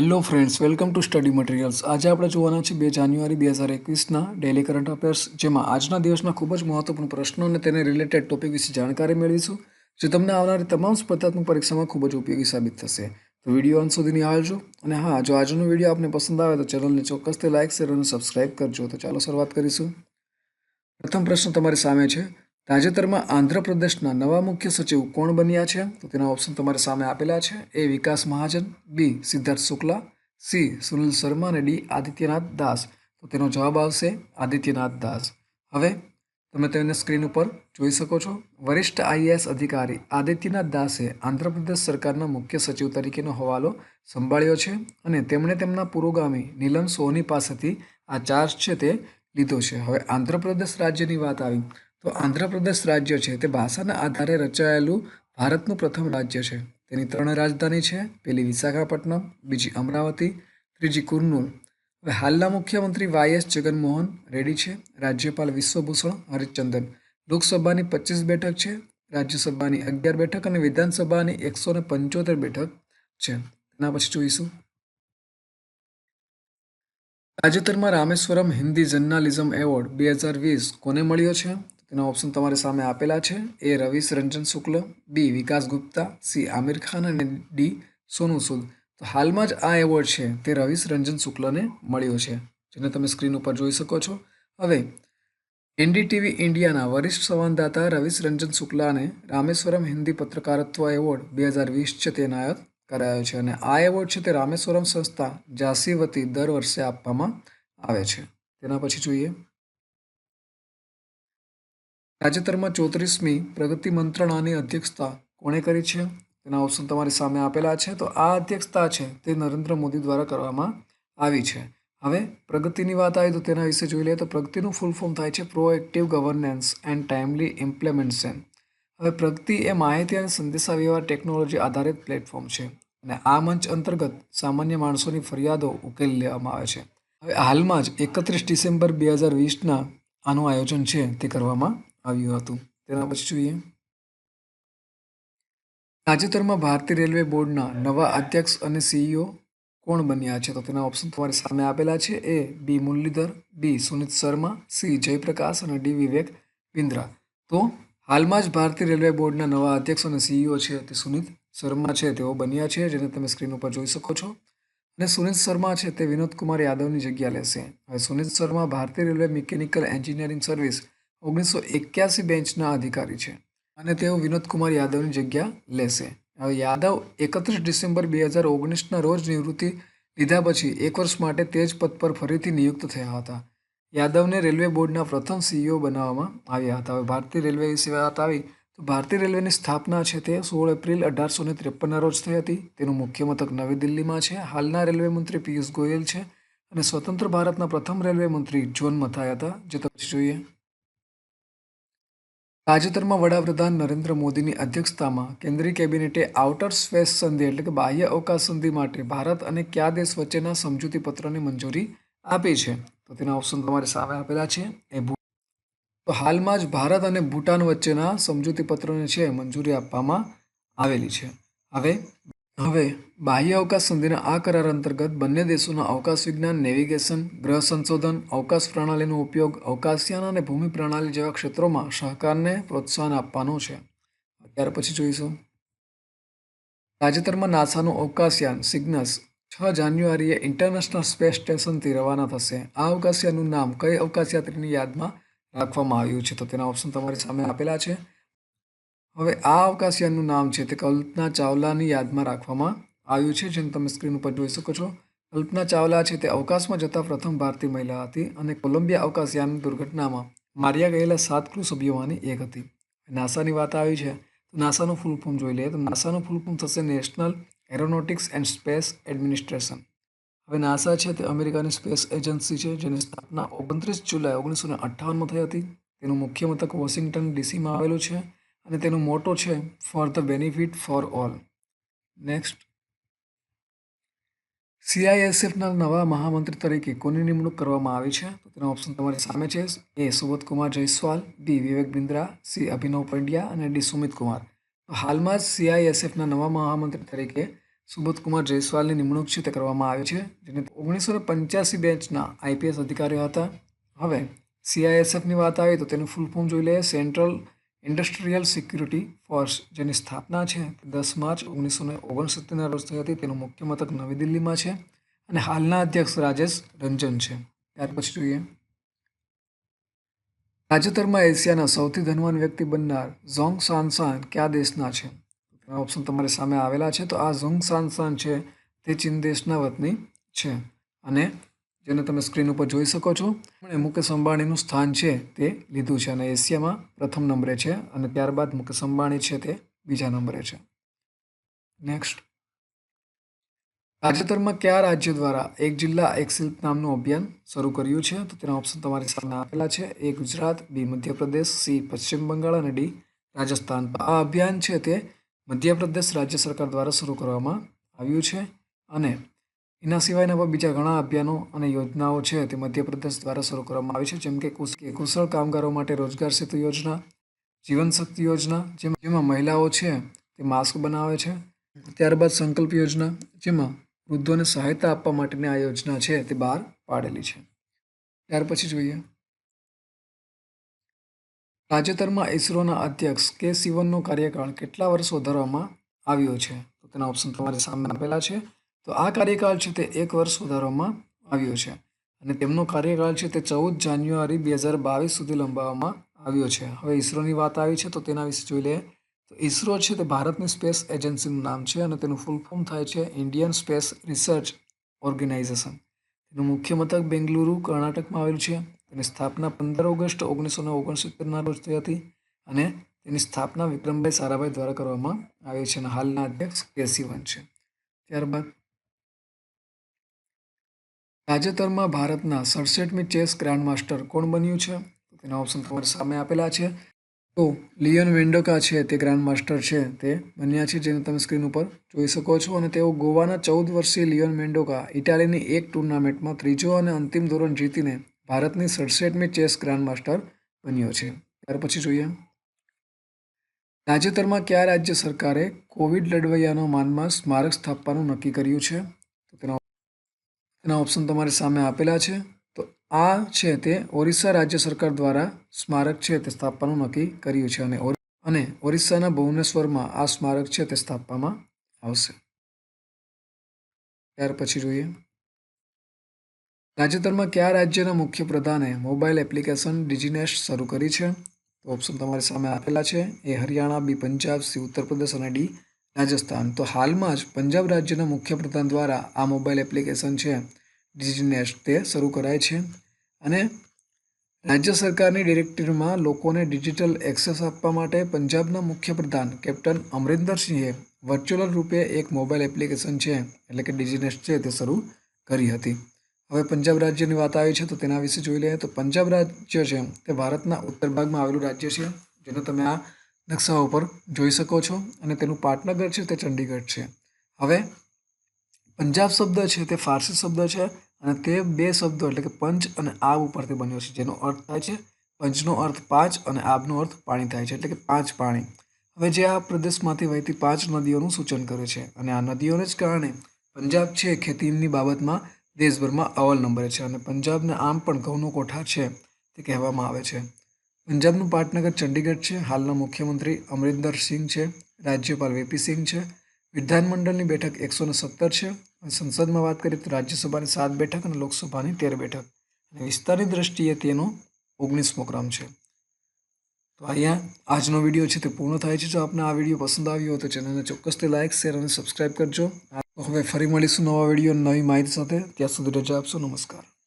Hello friends welcome to study materials આજે આપણે જોવાના છે બે જાન્યુઆરી બે હજાર એકવીસના ડેલી કરંટ અફેર્સ જેમાં આજના દિવસના ખૂબ જ મહત્વપૂર્ણ પ્રશ્નો અને તેને રિલેટેડ ટોપિક વિશે જાણકારી મેળવીશું, જે તમને આવનારી તમામ સ્પર્ધાત્મક પરીક્ષામાં ખૂબ જ ઉપયોગી સાબિત થશે. તો વીડિયો અંત સુધી નિહાળજો અને હા, જો આજનો વીડિયો આપને પસંદ આવે તો ચેનલને ચોક્કસથી લાઇક શેર અને સબસ્ક્રાઇબ કરજો. તો ચાલો શરૂઆત કરીશું. પ્રથમ પ્રશ્ન તમારી સામે છે. તાજેતરમાં આંધ્રપ્રદેશના નવા મુખ્ય સચિવ કોણ બન્યા છે? તો તેના ઓપ્શન તમારી સામે આપેલા છે. A Vikas Mahajan B Siddharth Shukla, C Sunil Sharma અને ડી આદિત્યનાથ દાસ. તો તેનો જવાબ આવશે આદિત્યનાથ દાસ. હવે તમે તેને સ્ક્રીન ઉપર જોઈ શકો છો. વરિષ્ઠ આઈએએસ અધિકારી આદિત્યનાથ દાસે આંધ્રપ્રદેશ સરકારના મુખ્ય સચિવ તરીકેનો હવાલો સંભાળ્યો છે અને તેમણે તેમના પુરોગામી નીલમ સોની પાસેથી આ ચાર્જ છે તે લીધો છે. હવે આંધ્રપ્રદેશ રાજ્યની વાત આવી. તો આંધ્રપ્રદેશ રાજ્ય છે. તે ભાષાના આધારે રચાયેલું ભારતનું પ્રથમ રાજ્ય છે. તેની ત્રણ રાજધાની છે. પેલી વિશાખાપટ્ટનમ, બીજી અમરાવતી, ત્રીજી કુર્નૂલ હવે હાલના મુખ્યમંત્રી વાય એસ જગનમોહન રેડ્ડી છે. રાજ્યપાલ વિશ્વભૂષણ હરિચંદન લોકસભાની પચીસ બેઠક છે. રાજ્યસભાની અગિયાર બેઠક અને વિધાનસભાની એકસો ને પંચોતેર બેઠક છે. તેના પછી જોઈશું. તાજેતરમાં રામેશ્વરમ હિન્દી જર્નાલિઝમ એવોર્ડ બે હજાર વીસ કોને મળ્યો છે? તેના ઓપ્શન તમારી સામે આપેલા છે. A Ravish Ranjan Shukla, B Vikas Gupta, C Aamir Khan અને ડી સોનુ સૂદ. તો હાલમાં જ આ એવોર્ડ છે તે રવિશ રંજન શુક્લને મળ્યો છે, જેને તમે સ્ક્રીન ઉપર જોઈ શકો છો. હવે, એનડીટીવી ઇન્ડિયાના વરિષ્ઠ સંવાદદાતા રવિશ રંજન શુક્લાને રામેશ્વરમ હિન્દી પત્રકારત્વ એવોર્ડ બે હજાર વીસ છે તે એનાયત કરાયો છે અને આ એવોર્ડ છે તે રામેશ્વરમ સંસ્થા ઝાંસી વતી દર વર્ષે આપવામાં આવે છે. તેના પછી જોઈએ. તાજેતરમાં ચોત્રીસમી પ્રગતિ મંત્રણાની અધ્યક્ષતા કોણે કરી છે? તેના ઓપ્શન તમારી સામે આપેલા છે. તો આ અધ્યક્ષતા છે તે નરેન્દ્ર મોદી દ્વારા કરવામાં આવી છે. હવે પ્રગતિની વાત આવી તો તેના વિશે જોઈ લઈએ તો પ્રગતિનું ફૂલ ફોર્મ થાય છે proactive governance and timely implementation હવે પ્રગતિ એ માહિતી અને સંદેશાવ્યવહાર ટેકનોલોજી આધારિત પ્લેટફોર્મ છે અને આ મંચ અંતર્ગત સામાન્ય માણસોની ફરિયાદો ઉકેલી લેવામાં આવે છે. હવે હાલમાં જ એકત્રીસ ડિસેમ્બર બે હજાર વીસના આનું આયોજન છે તે કરવામાં આવ્યું હતું. તેના પછી જોઈએ. તાજેતરમાં ભારતીય રેલવે બોર્ડના નવા અધ્યક્ષ અને સીઈઓ કોણ બન્યા છે? તો તેના ઓપ્શન તમારી સામે આપેલા છે. A B Muralidhar, B Sunit Sharma, C Jayaprakash અને ડી વિવેક બિન્દ્રા તો હાલમાં જ ભારતીય રેલવે બોર્ડના નવા અધ્યક્ષ અને સીઈઓ છે તે સુનિત શર્મા છે. તેઓ બન્યા છે, જેને તમે સ્ક્રીન ઉપર જોઈ શકો છો. અને સુનિત શર્મા છે તે વિનોદ કુમાર યાદવની જગ્યા લેશે. હવે સુનિત શર્મા, ભારતીય રેલવે મિકેનિકલ એન્જિનિયરિંગ સર્વિસ ઓગણીસો એક્યાસી બેન્ચના અધિકારી છે અને તેઓ વિનોદકુમાર યાદવની જગ્યા લેશે. હવે યાદવ એકત્રીસ ડિસેમ્બર બે હજાર ઓગણીસના રોજ નિવૃત્તિ લીધા પછી એક વર્ષ માટે તે જ પદ પર ફરીથી નિયુક્ત થયા હતા. યાદવને રેલવે બોર્ડના પ્રથમ સીઈઓ બનાવવામાં આવ્યા હતા. હવે ભારતીય રેલવે વિશે વાત આવી તો ભારતીય રેલવેની સ્થાપના છે તે સોળ એપ્રિલ અઢારસો ને ત્રેપનના રોજ થઈ હતી. તેનું મુખ્ય મથક નવી દિલ્હીમાં છે. હાલના રેલવે મંત્રી પિયુષ ગોયલ છે અને સ્વતંત્ર ભારતના પ્રથમ રેલવે મંત્રી જોન મથાય હતા. જે તમે જોઈએ. તાજેતરમાં વડાપ્રધાન નરેન્દ્ર મોદીની અધ્યક્ષતામાં કેન્દ્રીય કેબિનેટે આઉટર સ્પેસ સંધિ એટલે કે બાહ્ય અવકાશ સંધિ માટે ભારત અને કયા દેશ વચ્ચેના સમજૂતી પત્રની મંજૂરી આપી છે? તો તેના ઓપ્શન તમારી સામે આપેલા છે. એ તો હાલમાં જ ભારત અને ભૂટાન વચ્ચેના સમજૂતી પત્રને છે મંજૂરી આપવામાં આવેલી છે. હવે હવે, બાહ્ય અવકાશ સંધિના આ કરાર અંતર્ગત બંને દેશોના અવકાશ વિજ્ઞાન, નેવિગેશન, ગ્રહ સંશોધન, અવકાશ પ્રણાલીનો ઉપયોગ અવકાશયાન અને ભૂમિ પ્રણાલી જેવા ક્ષેત્રોમાં સહકારને પ્રોત્સાહન આપવાનો છે. ત્યાર પછી જોઈશું. તાજેતરમાં નાસાનું અવકાશયાન, સિગ્નસ, છ જાન્યુઆરીએ ઇન્ટરનેશનલ સ્પેસ સ્ટેશનથી રવાના થશે. આ અવકાશયાનનું નામ કઈ અવકાશયાત્રીની યાદમાં રાખવામાં આવ્યું છે? તો તેના ઓપ્શન તમારી સામે આપેલા છે. હવે આ અવકાશયાનનું નામ છે તે કલ્પના ચાવલાની યાદમાં રાખવામાં આવ્યું છે, જેને તમે સ્ક્રીન ઉપર જોઈ શકો છો. કલ્પના ચાવલા છે તે અવકાશમાં જતા પ્રથમ ભારતીય મહિલા હતી અને કોલંબિયા અવકાશયાન દુર્ઘટનામાં માર્યા ગયેલા સાત ક્રૂ સભ્યોમાંની એક હતી. નાસાની વાત આવી છે, તો નાસાનું ફૂલ ફોર્મ જોઈ લઈએ, તો નાસાનું ફૂલ ફોર્મ થશે national aeronautics and space administration. હવે નાસા છે તે અમેરિકાની સ્પેસ એજન્સી છે, જેની સ્થાપના ઓગણત્રીસ જુલાઈ ઓગણીસો ને અઠ્ઠાવનમાં થઈ હતી. તેનું મુખ્ય મથક વોશિંગ્ટન ડીસીમાં આવેલું છે. અને તેનો મોટો છે for the benefit for all next સીઆઈએસએફના નવા મહામંત્રી તરીકે કોની નિમણૂક કરવામાં આવી છે? તો તેનો ઓપ્શન તમારી સામે છે. A Subodhkumar Jaiswal. B Vivek Bindra. C Abhinav Pandya અને ડી સુમિત કુમાર. તો હાલમાં જ સીઆઈએસએફના નવા મહામંત્રી તરીકે સુબોધકુમાર જયસ્વાલની નિમણૂક છે તે કરવામાં આવી છે, જેને ઓગણીસો ને પંચ્યાસી બેચના આઈપીએસ અધિકારીઓ હતા. હવે સીઆઈએસએફની વાત આવી તો તેનું ફૂલ ફોર્મ જોઈ લઈએ. સેન્ટ્રલ ઇન્ડસ્ટ્રીયલ સિક્યુરિટી ફોર્સ જેની સ્થાપના છે દસ માર્ચ ઓગણીસો ને ઓગણસિત્તેરના રોજ થઈ હતી. તેનું મુખ્ય મથક નવી દિલ્હીમાં છે અને હાલના અધ્યક્ષ રાજેશ રંજન છે. ત્યાર પછી જોઈએ. તાજેતરમાં એશિયાના સૌથી ધનવાન વ્યક્તિ બનનાર ઝોંગ સાનસાન કયા દેશના છે? ઓપ્શન તમારી સામે આવેલા છે. તો આ ઝોંગ સાનસાન છે તે ચીન દેશના વતની છે અને જેને તમે સ્ક્રીન ઉપર જોઈ શકો છો. એમણે મુકેશ અંબાણીનું સ્થાન છે તે લીધું છે અને એશિયામાં પ્રથમ નંબરે છે અને ત્યારબાદ મુકેશ અંબાણી છે તે બીજા નંબરે છે. નેક્સ્ટ તાજેતરમાં કયા રાજ્ય દ્વારા એક જિલ્લા, એક શિલ્પ નામનું અભિયાન શરૂ કર્યું છે? તો તેના ઓપ્શન તમારી સામે આપેલા છે. A Gujarat, B Madhya Pradesh, C Paschim Bangal અને ડી રાજસ્થાન. આ અભિયાન છે તે મધ્યપ્રદેશ રાજ્ય સરકાર દ્વારા શરૂ કરવામાં આવ્યું છે અને એના સિવાયના પણ બીજા ઘણા અભિયાનો અને યોજનાઓ છે તે મધ્યપ્રદેશ દ્વારા શરૂ કરવામાં આવી છે, જેમ કે કુશ- કુશળ કામગારો માટે રોજગાર સેતુ યોજના, જીવન શક્તિ યોજના, જેમાં મહિલાઓ છે તે માસ્ક બનાવે છે, ત્યારબાદ સંકલ્પ યોજના, જેમાં વૃદ્ધોને સહાયતા આપવા માટેની આ યોજના છે તે બહાર પાડેલી છે. ત્યાર પછી જોઈએ. તાજેતરમાં ઇસરોના અધ્યક્ષ કે સિવનનો કાર્યકાળ કેટલા વર્ષ વધારવામાં આવ્યો છે? તો તેના ઓપ્શન તમારી સામે આપેલા છે. તો આ કાર્યકાળ છે તે એક વર્ષ વધારવામાં આવ્યો છે અને તેમનો કાર્યકાળ છે તે ચૌદ જાન્યુઆરી બે હજાર બાવીસ સુધી લંબાવવામાં આવ્યો છે. હવે ઇસરોની વાત આવી છે તો તેના વિશે જોઈ લઈએ. તો ઇસરો છે તે ભારતની સ્પેસ એજન્સીનું નામ છે અને તેનું ફૂલ ફોર્મ થાય છે ઇન્ડિયન સ્પેસ રિસર્ચ ઓર્ગેનાઇઝેશન. તેનું મુખ્ય મથક બેંગલુરુ, કર્ણાટકમાં આવેલું છે. તેની સ્થાપના પંદર ઓગસ્ટ ઓગણીસો ને ઓગણસિત્તેરના રોજ થઈ હતી અને તેની સ્થાપના વિક્રમભાઈ સારાભાઈ દ્વારા કરવામાં આવી છે અને હાલના અધ્યક્ષ કે વન છે. ત્યારબાદ તાજેતરમાં ભારતના સડસઠમી ચેસ ગ્રાન્ડ માસ્ટર કોણ બન્યું છે? તેના ઓપ્શન તમારી સામે આપેલા છે. તો લિયન વેન્ડોકા છે, તે ગ્રાન્ડ માસ્ટર છે, તે બન્યા છે, જેને તમે સ્ક્રીન ઉપર જોઈ શકો છો. અને તેઓ ગોવાના ચૌદ વર્ષીય લિયોન વેન્ડોકા ઇટાલીની એક ટુર્નામેન્ટમાં ત્રીજો અને અંતિમ ધોરણ જીતીને ભારતની સડસઠમી ચેસ ગ્રાન્ડ માસ્ટર બન્યો છે. ત્યાર પછી જોઈએ. તાજેતરમાં કયા રાજ્ય સરકારે કોવિડ લડવૈયાનો માનમાં સ્મારક સ્થાપવાનું નક્કી કર્યું છે? તેના ઓપ્શન તમારી સામે આપેલા છે. તો આ છે તે ઓરિસ્સા રાજ્ય સરકાર દ્વારા સ્મારક છે તે સ્થાપવાનું નક્કી કર્યું છે અને અને ઓરિસ્સાના ભુવનેશ્વરમાં આ સ્મારક છે તે સ્થાપવામાં આવશે. ત્યાર પછી જોઈએ. તાજેતરમાં કયા રાજ્યના મુખ્ય પ્રધાને મોબાઈલ એપ્લિકેશન ડિજીનેશ શરૂ કરી છે? તો ઓપ્શન તમારી સામે આપેલા છે. A Haryana, B Punjab, C Uttar Pradesh અને ડી રાજસ્થાન. તો હાલમાં જ પંજાબ રાજ્યના મુખ્યપ્રધાન દ્વારા આ મોબાઈલ એપ્લિકેશન છે ડિજીનેશ તે શરૂ કરાય છે. અને રાજ્ય સરકારની ડિરેક્ટરીમાં લોકોને ડિજિટલ એક્સેસ આપવા માટે પંજાબના મુખ્યપ્રધાન કેપ્ટન અમરિંદર સિંહે વર્ચ્યુઅલ રૂપે એક મોબાઈલ એપ્લિકેશન છે, એટલે કે ડિજીનેશ છે તે શરૂ કરી હતી. હવે પંજાબ રાજ્યની વાત આવી છે તો તેના વિશે જોઈ લઈએ. તો પંજાબ રાજ્ય છે તે ભારતના ઉત્તર ભાગમાં આવેલું રાજ્ય છે. જેને તમે આ નકશા ઉપર જોઈ શકો છો અને તેનું પાટનગર છે, તે ચંડીગઢ છે. હવે પંજાબ શબ્દ છે, તે ફારસી શબ્દ છે અને તે બે શબ્દો એટલે કે પંચ અને આબ ઉપરથી બન્યો છે, જેનો અર્થ થાય છે પંચનો અર્થ પાંચ અને આબનો અર્થ પાણી થાય છે, એટલે કે પાંચ પાણી. હવે જે આ પ્રદેશમાંથી વહેતી પાંચ નદીઓનું સૂચન કરે છે અને આ નદીઓને જ કારણે પંજાબ છે ખેતીની બાબતમાં દેશભરમાં અવ્વલ નંબરે છે અને પંજાબને આમ પણ ઘઉંનો કોઠાર છે તે કહેવામાં આવે છે. પંજાબનું પાટનગર ચંડીગઢ છે. હાલના મુખ્યમંત્રી અમરિંદર સિંહ છે. રાજ્યપાલ વીપી સિંહ છે. વિધાનમંડળની બેઠક એકસો ને સત્તર છે. સંસદમાં વાત કરીએ તો રાજ્યસભાની સાત બેઠક અને લોકસભાની તેર બેઠક. અને વિસ્તારની દ્રષ્ટિએ તેનો ઓગણીસમો ક્રમ છે. તો અહીંયા આજનો વીડિયો છે તે પૂર્ણ થાય છે. જો આપને આ વીડિયો પસંદ આવ્યો તો ચેનલને ચોક્કસથી લાઇક, શેર અને સબસ્ક્રાઇબ કરજો. હવે ફરી મળીશું નવા વીડિયો નવી માહિતી સાથે. ત્યાં સુધી રજા આપશો. નમસ્કાર.